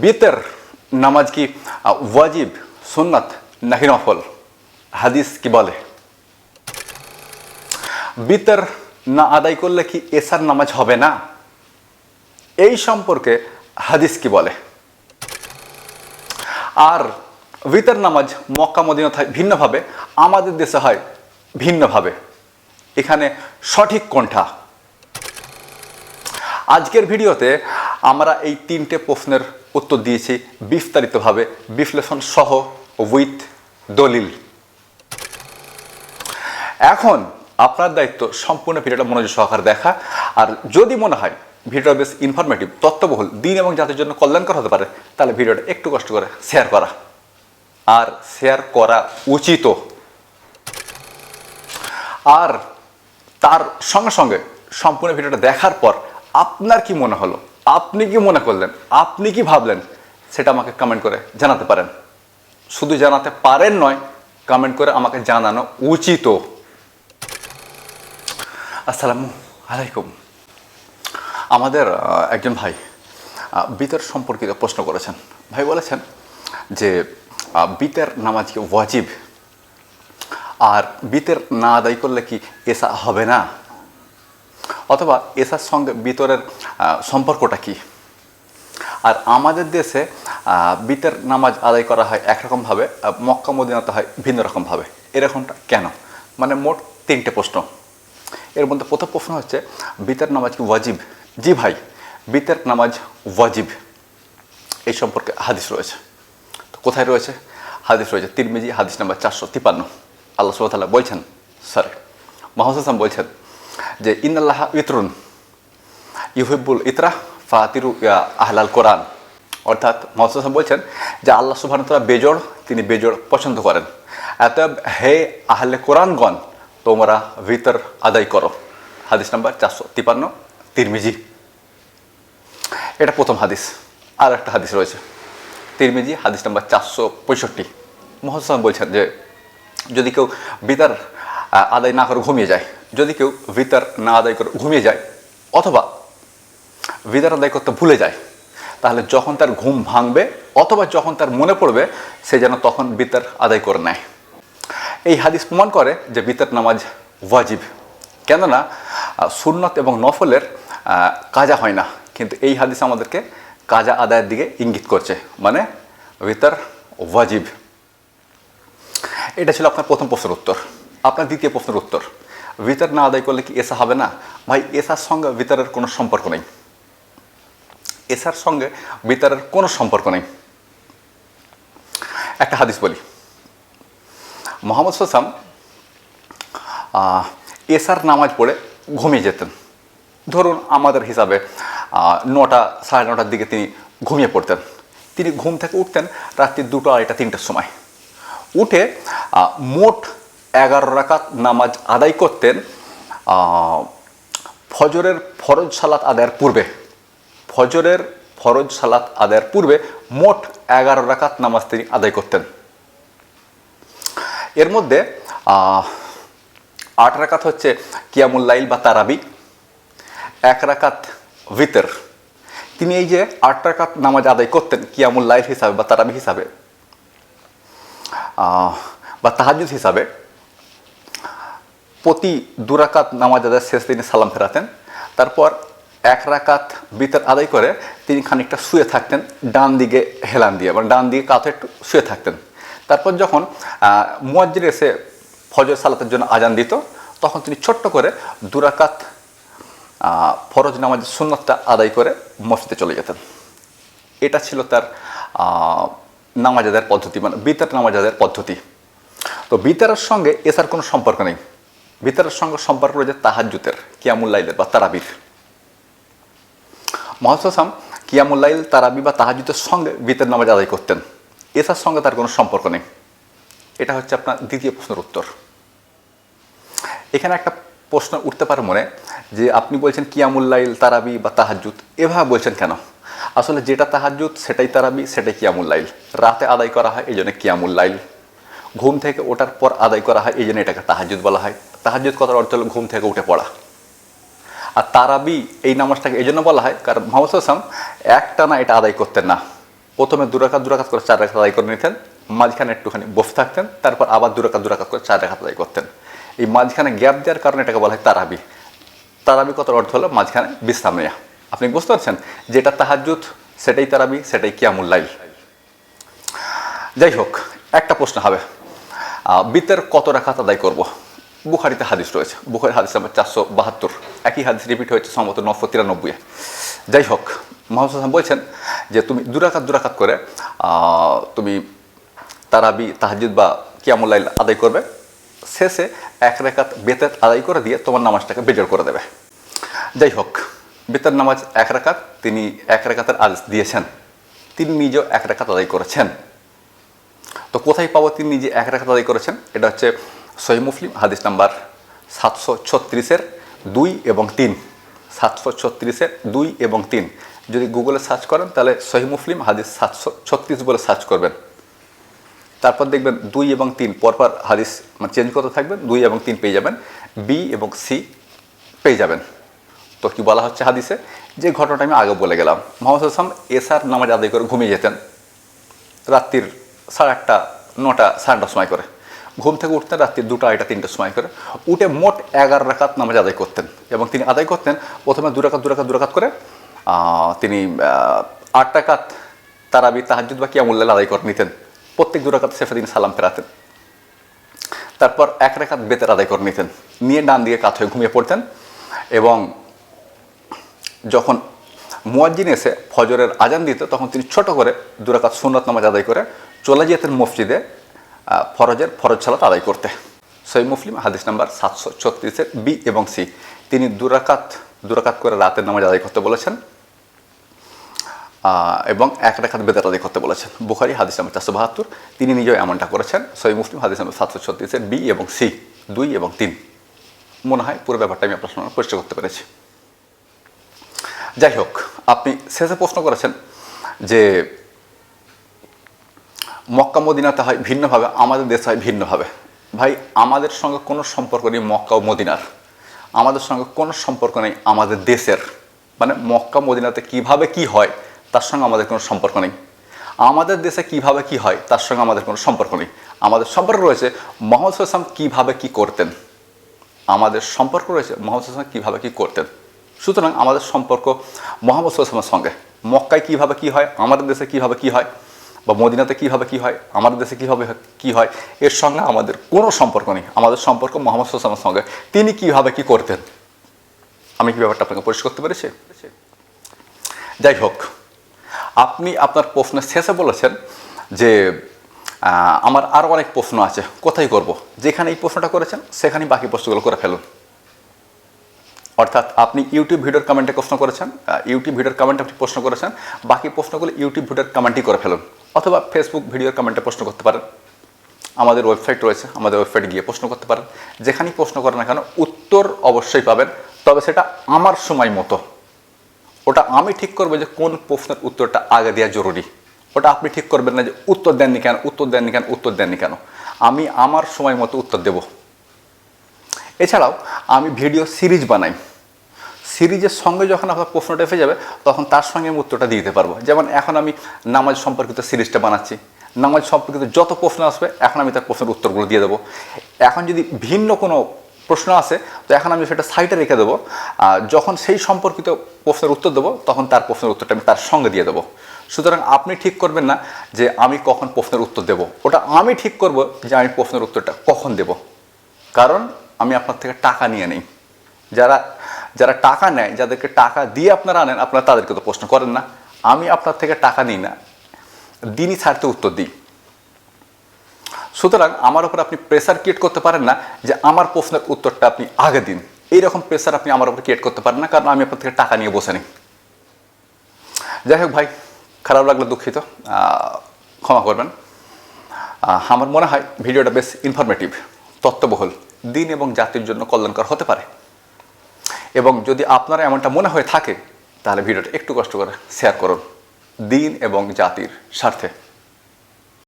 বিতের নামাজ কি ওয়াজিব, সুন্নাত নাকি নফল? হাদিস কি বলে? বিতের না আদায় করলে কি এসার নামাজ হবে না? এই সম্পর্কে হাদিস কি বলে? আর বিতের নামাজ মক্কা মদিনা ভিন্নভাবে, আমাদের দেশে হয় ভিন্নভাবে। এখানে সঠিক কোনটা? আজকের ভিডিওতে আমরা এই তিনটে প্রশ্নের উত্তর দিয়েছি বিস্তারিতভাবে, বিশ্লেষণ সহ উইথ দলিল। এখন আপনার দায়িত্ব সম্পূর্ণ ভিডিওটা মনোযোগ সহকারে দেখা। আর যদি মনে হয় ভিডিওটা বেশ ইনফরমেটিভ তত্ত্ববহুল দিন এবং জাতির জন্য কল্যাণকর হতে পারে, তাহলে ভিডিওটা একটু কষ্ট করে শেয়ার করা। আর শেয়ার করা উচিত। আর তার সঙ্গে সঙ্গে সম্পূর্ণ ভিডিওটা দেখার পর আপনার কি মনে হলো? আপনি কি মনে করলেন? আপনি কি ভাবলেন? সেটা আমাকে কমেন্ট করে জানাতে পারেন। শুধু জানাতে পারেন নয় কমেন্ট করে আমাকে জানানো উচিত। আসসালামু আলাইকুম। আমাদের একজন ভাই বিতের সম্পর্কিত প্রশ্ন করেছেন। ভাই বলেছেন যে বিতের নামাজ কি ওয়াজিব? আর বিতের না আদায় করলে কি এসা হবে না? অথবা এসার সঙ্গে বিতরের সম্পর্কটা কি? আর আমাদের দেশে বিতের নামাজ আদায় করা হয় একরকমভাবে মক্কা মদিনাতে হয় ভিন্ন রকমভাবে। এরকমটা কেন? মানে মোট তিনটে প্রশ্ন। এর মধ্যে প্রথম প্রশ্ন হচ্ছে, বিতের নামাজ কি ওয়াজিব? জি ভাই, বিতের নামাজ ওয়াজিব। এই সম্পর্কে হাদিস রয়েছে। তো কোথায় রয়েছে? হাদিস রয়েছে তিরমিজি, হাদিস নাম্বার চারশো তিপান্ন। আল্লাহ সুবতাল্লাহ বলছেন সরি হাসান বলছেন যে ইন্নাল্লাহ ইতরুন ইউহিবুল ইতরা ফাতিরু আহলাল কোরআন অর্থাৎ মোহাম্মদ বলছেন যে আল্লাহ সুবহান তাআলা বেজোড় তিনি বেজোড় পছন্দ করেন এত হে আহলে কোরআনগণ তোমরা ভিতর আদায় করো হাদিস নাম্বার চারশো তিপান্ন তিরমিজি এটা প্রথম হাদিস আর একটা হাদিস রয়েছে তিরমিজি হাদিস নাম্বার চারশো পঁয়ষট্টি মোহাম্মদ বলছেন যে যদি কেউ বিতার আদায় না করে ঘুমিয়ে যায় যদি কেউ বিতার না আদায় করে ঘুমিয়ে যায়, অথবা বিদার আদায় করতে ভুলে যায়, তাহলে যখন তার ঘুম ভাঙবে অথবা যখন তার মনে পড়বে, সে যেন তখন বিতার আদায় করে নেয়। এই হাদিস প্রমাণ করে যে বিতার নামাজ ওয়াজিব। কেননা সুন্নত এবং নফলের কাজা হয় না, কিন্তু এই হাদিস আমাদেরকে কাজা আদায়ের দিকে ইঙ্গিত করছে মানে বিতার ওয়াজিব। এটা ছিল আপনার প্রথম প্রশ্নের উত্তর। আপনার দ্বিতীয় প্রশ্নের উত্তর। ভিতর না আদায় করলে কি এসা হবে না? ভাই, এসার সঙ্গে ভিতরের কোনো সম্পর্ক নেই। এসার সঙ্গে ভিতরের কোনো সম্পর্ক নেই। একটা হাদিস বলি। মোহাম্মদ সাসাম এসার নামাজ পড়ে ঘুমিয়ে যেতেন। ধরুন আমাদের হিসাবে নটা, সাড়ে নটার দিকে তিনি ঘুমিয়ে পড়তেন। তিনি ঘুম থেকে উঠতেন রাত্রি দুটো আড়াইটা, তিনটার সময়। উঠে মোট এগারো রাকাত নামাজ আদায় করতেন ফজরের ফরজ সালাত আদায়ের পূর্বে। ফজরের ফরজ সালাত আদায়ের পূর্বে মোট এগারো রাকাত নামাজ তিনি আদায় করতেন। এর মধ্যে আট রাকাত হচ্ছে কিয়ামুল্লাইল বা তারাবি, এক রাকাত ভিতর। তিনি এই যে আট রাকাত নামাজ আদায় করতেন কিয়ামুল্লাইল হিসাবে বা তারাবি হিসাবে বা তাহাজুদ হিসাবে দুরাকাত নামাজ আদায় শেষ তিনি সালাম ফেরাতেন। তারপর এক রাকাত বিতর আদায় করে তিনি খানিকটা শুয়ে থাকতেন ডান দিকে হেলান দিয়ে মানে ডান দিকে কাঁথে একটু শুয়ে থাকতেন। তারপর যখন মুয়াজ্জির এসে ফজর সালাতের জন্য আজান দিত তখন তিনি ছোট্ট করে দুরাকাত ফরজ নামাজের সুন্নতটা আদায় করে মসজিদে চলে যেতেন। এটা ছিল তার আহ, নামাজ আদায়ের পদ্ধতি মানে বিতার নামাজ আদায়ের পদ্ধতি। তো বিতারের সঙ্গে এসার কোনো সম্পর্ক নেই। বিতারের সঙ্গে সম্পর্ক রয়েছে তাহাজুতের কিয়ামুল্লাইলের বা তারাবির। মহাসাম কিয়ামুল্লাইল তারাবি বা তাহাজুতের সঙ্গে বিতের নামাজ আদায় করতেন। এসার সঙ্গে তার কোনো সম্পর্ক নেই। এটা হচ্ছে আপনার দ্বিতীয় প্রশ্নের উত্তর। এখানে একটা প্রশ্ন উঠতে পারে মনে, যে আপনি বলছেন কিয়ামুল্লাইল তারাবি বা তাহাজুত এভাবে বলছেন কেন? আসলে যেটা তাহাজুত সেটাই তারাবি সেটাই কিয়ামুল্লাইল। রাতে আদায় করা হয়, এই জন্য কিয়ামুল্লাইল। ঘুম থেকে ওঠার পর আদায় করা হয়, এই জন্য এটাকে তাহাজুদ বলা হয়। তাহাজুদ কথার অর্থ হলো ঘুম থেকে উঠে পড়া। আর তারাবি এই নামাজটাকে এই জন্য বলা হয়, কারণ মোহাম্মদ হাসাম একটা না এটা আদায় করতেন না। প্রথমে দুরাকাত দুরাকাত করে চার রেখা আদায় করে নিতেন, মাঝখানে একটুখানি বসে থাকতেন, তারপর আবার দুরাকাত দুরাকাত করে চার রেখা আদায় করতেন। এই মাঝখানে গ্যাপ দেওয়ার কারণে এটাকে বলা হয় তারাবি। তারাবি কত অর্থ হলো মাঝখানে বিশ্রাম নেয়া আপনি বুঝতে পারছেন? যেটা তাহাজুদ সেটাই তারাবি, সেটাই কিয়ামুল্লাইল যাই হোক, একটা প্রশ্ন হবে বিতের কত রাখাত আদায় করব? বুখারিতে হাদিস রয়েছে। বুখারি হাদিস নাম্বার চারশো বাহাত্তর। একই হাদিস রিপিট হয়েছে সম্ভবত নশো তিরানব্বই যাই হোক, মোহাম্মদ হাসান বলছেন যে তুমি দুরাকাত দুরাকাত করে তুমি তারাবি তাহাজুদ বা কিয়ামুল্লাইল আদায় করবে। শেষে এক রেখাত বেতের আদায় করে দিয়ে তোমার নামাজটাকে বেজর করে দেবে। যাই হোক, বেতার নামাজ এক রাকাত তিনি এক রাকাতের আদেশ দিয়েছেন। তিনি নিজেও এক রাকাত আদায় করেছেন। তো কোথায় পাবো তিনি নিজে এক রাকাত আদায় করেছেন? এটা হচ্ছে সহি মুসলিম, হাদিস নাম্বার সাতশো ছত্রিশের দুই এবং তিন। সাতশো ছত্রিশের দুই এবং তিন। যদি গুগলে সার্চ করেন, তাহলে সহি মুসলিম, হাদিস সাতশো ছত্রিশ বলে সার্চ করবেন। তারপর দেখবেন দুই এবং তিন, পরপর হাদিস মানে চেঞ্জ করতে থাকবেন, দুই এবং তিন পেয়ে যাবেন বি এবং সি পেয়ে যাবেন। তো কি বলা হচ্ছে হাদিসে? যে ঘটনাটা আমি আগে বলে গেলাম। মোহাম্মদ হাসান এসার নামাজ আদায় করে ঘুমিয়ে যেতেন। রাত্রির সাড়ে আটটা, নটা, সাড়ে নটার সময় করে। ঘুম থেকে উঠতেন রাত্রির দুটো, আড়াইটা, তিনটার সময় করে। উঠে মোট এগারো রাকাত নামাজ আদায় করতেন এবং তিনি আদায় করতেন প্রথমে দুরাকাত দুরাকাত দুরাকাত করে তিনি আট টাকাত তারাবি তাহাজুদ বা কিয়ামুল্লাহ আদায় করে নিতেন। প্রত্যেক দুরাকাত শেষে তিনি সালাম ফেরাতেন। তারপর এক রেখাত বেতের আদায় করে নিতেন। নিয়ে ডান দিকে কাত হয়ে ঘুমিয়ে পড়তেন এবং যখন মুয়াজ্জিন এসে ফজরের আজান দিত, তখন তিনি ছোট করে দুরাকাত সুন্নত নামাজ আদায় করে চলে যেতেন মসজিদে। ফরজের ফরজ সালাত আদায় করতে। সই মুসলিম, হাদিস নাম্বার সাতশো ছত্রিশের বি এবং সি। তিনি দুরাকাত দুরাকাত করে রাতের নামাজ আদায় করতে বলেছেন এবং এক রেখাত বেদাত আদায় করতে বলেছেন। বুখারি, হাদিস নাম্বার চারশো বাহাত্তর। তিনি নিজেও এমনটা করেছেন সই মুসলিম, হাদিস নাম্বার সাতশো ছত্রিশের বি এবং সি, দুই এবং তিন। মনে হয় পুরো ব্যাপারটা আমি আপনার সামনে পরিষ্কার করতে পেরেছি। যাই হোক, আপনি শেষে প্রশ্ন করেছেন যে মক্কা মদিনাতে হয় ভিন্নভাবে, আমাদের দেশে হয় ভিন্নভাবে। ভাই, আমাদের সঙ্গে কোনো সম্পর্ক নেই মক্কা ও মদিনার। আমাদের সঙ্গে কোনো সম্পর্ক নেই আমাদের দেশের। মানে মক্কা মদিনাতে কীভাবে কি হয়, তার সঙ্গে আমাদের কোনো সম্পর্ক নেই। আমাদের দেশে কীভাবে কি হয়, তার সঙ্গে আমাদের কোনো সম্পর্ক নেই। আমাদের সম্পর্ক রয়েছে, মোহাম্মদ সাল্লাম কীভাবে কি করতেন? আমাদের সম্পর্ক রয়েছে, মোহাম্মদ সাল্লাম কীভাবে কি করতেন? সুতরাং আমাদের সম্পর্ক মোহাম্মদ সাল্লামের সঙ্গে। মক্কায় কীভাবে কি হয়, আমাদের দেশে কীভাবে কি হয় বা মদিনাতে কীভাবে কী হয়, আমাদের দেশে কীভাবে কি হয়, এর সঙ্গে আমাদের কোনো সম্পর্ক নেই। আমাদের সম্পর্ক মোহাম্মদ সাল্লামের সঙ্গে। তিনি কীভাবে কী করতেন? আমি কি ব্যাপারটা আপনাকে পরিষ্কার করতে পেরেছি? যাই হোক, আপনি আপনার প্রশ্নের শেষে বলেছেন যে আমার আরও অনেক প্রশ্ন আছে, কোথায় করব? যেখানে এই প্রশ্নটা করেছেন, সেখানেই বাকি প্রশ্নগুলো করে ফেলুন। অর্থাৎ আপনি ইউটিউব ভিডিওর কমেন্টে প্রশ্ন করেছেন ইউটিউব ভিডিওর কমেন্টে আপনি প্রশ্ন করেছেন, বাকি প্রশ্নগুলো ইউটিউব ভিডিওর কমেন্টই করে ফেলুন। অথবা ফেসবুক ভিডিওর কমেন্টে প্রশ্ন করতে পারেন। আমাদের ওয়েবসাইট রয়েছে, আমাদের ওয়েবসাইটে গিয়ে প্রশ্ন করতে পারেন। যেখানেই প্রশ্ন করেন না কেন, উত্তর অবশ্যই পাবেন। তবে সেটা আমার সময় মতো। ওটা আমি ঠিক করব যে কোন প্রশ্নের উত্তরটা আগে দেওয়া জরুরি। ওটা আপনি ঠিক করবেন না যে উত্তর দেননি কেন, উত্তর দেননি কেন, উত্তর দেননি কেন। আমি আমার সময় মতো উত্তর দেব। এছাড়াও আমি ভিডিও সিরিজ বানাই। সিরিজের সঙ্গে যখন আপনার প্রশ্নটা এসে যাবে, তখন তার সঙ্গে আমি উত্তরটা দিতে পারব। যেমন এখন আমি নামাজ সম্পর্কিত সিরিজটা বানাচ্ছি। নামাজ সম্পর্কিত যত প্রশ্ন আসবে, এখন আমি তার প্রশ্নের উত্তরগুলো দিয়ে দেবো। এখন যদি ভিন্ন কোনো প্রশ্ন আসে, তো এখন আমি সেটা সাইডে রেখে দেবো। আর যখন সেই সম্পর্কিত প্রশ্নের উত্তর দেবো, তখন তার প্রশ্নের উত্তরটা আমি তার সঙ্গে দিয়ে দেবো। সুতরাং আপনি ঠিক করবেন না যে আমি কখন প্রশ্নের উত্তর দেব। ওটা আমি ঠিক করব যে আমি প্রশ্নের উত্তরটা কখন দেব। কারণ আমি আপনার থেকে টাকা নিয়ে নেই। যারা যারা টাকা নেয়, যাদেরকে টাকা দিয়ে আপনারা আনেন, আপনারা তাদেরকে তো প্রশ্ন করেন না। আমি আপনার থেকে টাকা নিই না। দিনই ছাড়তে উত্তর দিই। সুতরাং আমার উপর আপনি প্রেসার ক্রিয়েট করতে পারেন না যে আমার প্রশ্নের উত্তরটা আপনি আগে দিন। এইরকম প্রেসার আপনি আমার উপর ক্রিয়েট করতে পারেন না, কারণ আমি আপনার থেকে টাকা নিয়ে বসে নিই। যাই হোক ভাই, খারাপ লাগলে দুঃখিত। ক্ষমা করবেন। আমার মনে হয় ভিডিওটা বেশ ইনফরমেটিভ তত্ত্ববহুল দিন এবং জাতির জন্য কল্যাণকর হতে পারে। এবং যদি আপনারা এমনটা মনে হয়ে থাকে, তাহলে ভিডিওটা একটু কষ্ট করে শেয়ার করুন। দিন এবং জাতির স্বার্থে।